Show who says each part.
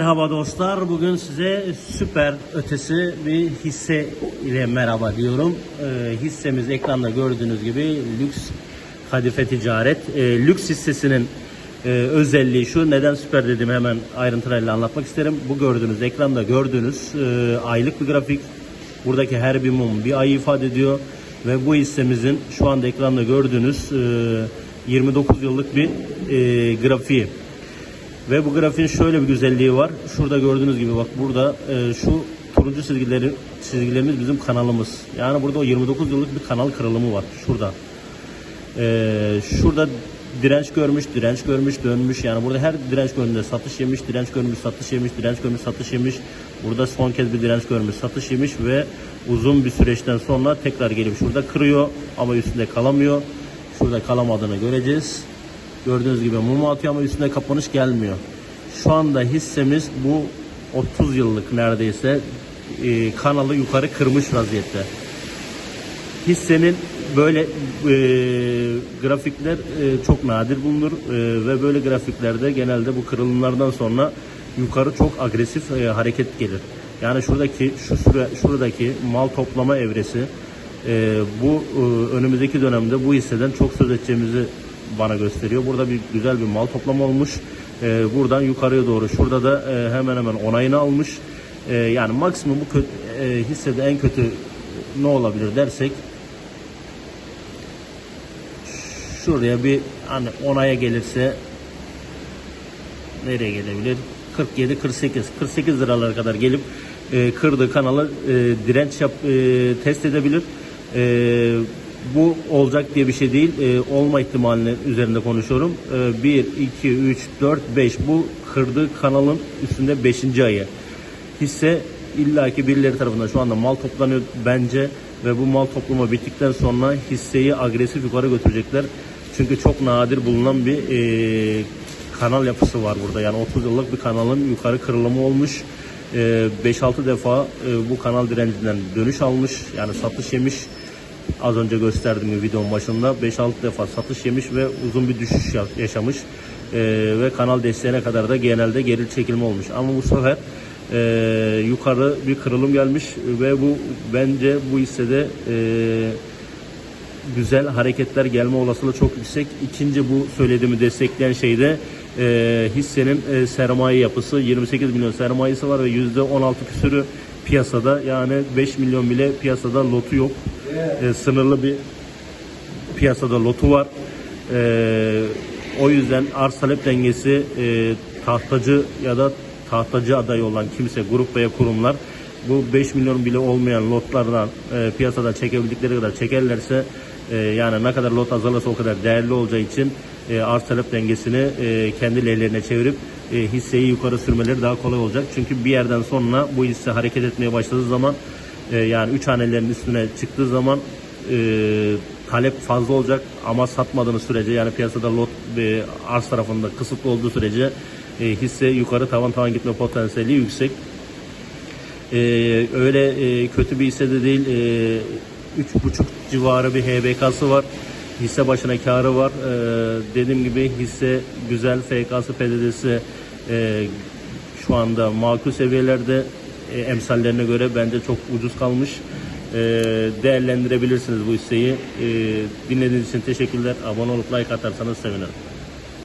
Speaker 1: Merhaba dostlar. Bugün size süper ötesi bir hisse ile merhaba diyorum. Ee, hissemiz ekranda gördüğünüz gibi lüks kadife ticaret. Ee, lüks hissesinin e, özelliği şu. Neden süper dediğimi hemen ayrıntılarıyla anlatmak isterim. Bu gördüğünüz ekranda gördüğünüz e, aylık bir grafik. Buradaki her bir mum bir ayı ifade ediyor. Ve bu hissemizin şu anda ekranda gördüğünüz e, 29 yıllık bir e, grafiği. Ve bu grafiğin şöyle bir güzelliği var. Şurada gördüğünüz gibi bak burada e, şu turuncu çizgileri çizgilerimiz bizim kanalımız. Yani burada o 29 yıllık bir kanal kırılımı var. Şurada. E, şurada direnç görmüş, direnç görmüş, dönmüş. Yani burada her direnç gördüğünde satış yemiş, direnç görmüş, satış yemiş, direnç görmüş, satış yemiş. Burada son kez bir direnç görmüş, satış yemiş ve uzun bir süreçten sonra tekrar gelip şurada kırıyor ama üstünde kalamıyor. Şurada kalamadığını göreceğiz. Gördüğünüz gibi mumu atıyor ama üstüne kapanış gelmiyor. Şu anda hissemiz bu 30 yıllık neredeyse e, kanalı yukarı kırmış vaziyette. Hissenin böyle e, grafikler e, çok nadir bulunur e, ve böyle grafiklerde genelde bu kırılımlardan sonra yukarı çok agresif e, hareket gelir. Yani şuradaki şu süre, şuradaki mal toplama evresi e, bu e, önümüzdeki dönemde bu hisseden çok söz edeceğimizi bana gösteriyor. Burada bir güzel bir mal toplama olmuş. E, buradan yukarıya doğru. Şurada da e, hemen hemen onayını almış. E, yani maksimum bu kötü, e, hissede en kötü ne olabilir dersek şuraya bir hani onaya gelirse nereye gelebilir? 47 48 48 liralara kadar gelip e, kırdığı kanalı e, direnç yap e, test edebilir. E, bu olacak diye bir şey değil. E, olma ihtimalinin üzerinde konuşuyorum. E, 1 2 3 4 5 bu kırdığı kanalın üstünde 5. ayı. Hisse illaki birileri tarafından şu anda mal toplanıyor bence ve bu mal toplama bittikten sonra hisseyi agresif yukarı götürecekler. Çünkü çok nadir bulunan bir e, kanal yapısı var burada. Yani 30 yıllık bir kanalın yukarı kırılımı olmuş. E, 5-6 defa e, bu kanal direncinden dönüş almış. Yani satış yemiş. Az önce gösterdiğim gibi videonun başında 5-6 defa satış yemiş ve uzun bir düşüş ya- yaşamış. E, ve kanal desteğine kadar da genelde geri çekilme olmuş. Ama bu sefer e, yukarı bir kırılım gelmiş ve bu bence bu hissede e, güzel hareketler gelme olasılığı çok yüksek. İkinci bu söylediğimi destekleyen şey de e, hissenin e, sermaye yapısı 28 milyon sermayesi var ve %16 küsürü piyasada yani 5 milyon bile piyasada lotu yok. E, sınırlı bir piyasada lotu var. E, o yüzden arz talep dengesi e, tahtacı ya da tahtacı adayı olan kimse, grup veya kurumlar bu 5 milyon bile olmayan lotlardan e, piyasada çekebildikleri kadar çekerlerse e, yani ne kadar lot azalırsa o kadar değerli olacağı için e, arz talep dengesini e, kendi lehlerine çevirip e, hisseyi yukarı sürmeleri daha kolay olacak. Çünkü bir yerden sonra bu hisse hareket etmeye başladığı zaman e, yani 3 hanelerin üstüne çıktığı zaman e, talep fazla olacak ama satmadığınız sürece yani piyasada lot ve arz tarafında kısıtlı olduğu sürece e, hisse yukarı tavan tavan gitme potansiyeli yüksek. E, öyle e, kötü bir hisse de değil. E, 3,5 civarı bir HBK'sı var. Hisse başına karı var. E, dediğim gibi hisse güzel FK'sı PDD'si e, şu anda makul seviyelerde e, emsallerine göre bence çok ucuz kalmış. E, değerlendirebilirsiniz bu hisseyi. E, dinlediğiniz için teşekkürler. Abone olup like atarsanız sevinirim.